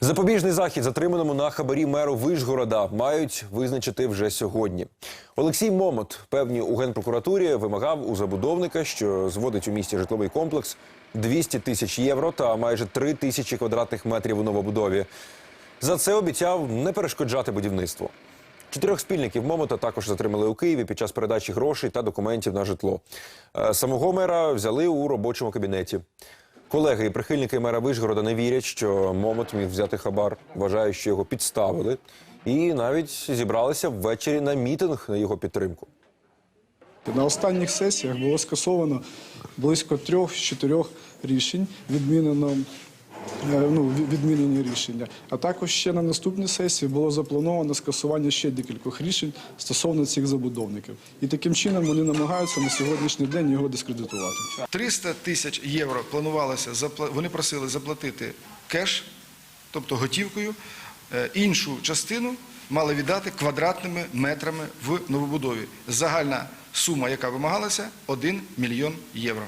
Запобіжний захід затриманому на хабарі меру Вишгорода мають визначити вже сьогодні. Олексій Момот, певні у генпрокуратурі, вимагав у забудовника, що зводить у місті житловий комплекс 200 тисяч євро та майже 3 тисячі квадратних метрів у новобудові. За це обіцяв не перешкоджати будівництву. Чотирьох спільників Момота також затримали у Києві під час передачі грошей та документів на житло. Е, Самого мера взяли у робочому кабінеті. Колеги і прихильники мера Вишгорода не вірять, що Момот міг взяти хабар, вважають, що його підставили, і навіть зібралися ввечері на мітинг на його підтримку. На останніх сесіях було скасовано близько трьох-чотирьох рішень, відмінено ну, відмінені рішення. А також ще на наступній сесії було заплановано скасування ще декількох рішень стосовно цих забудовників. І таким чином вони намагаються на сьогоднішній день його дискредитувати. 300 тисяч євро планувалося, вони просили заплатити кеш, тобто готівкою. Е, Іншу частину мали віддати квадратними метрами в новобудові. Загальна сума, яка вимагалася, 1 мільйон євро.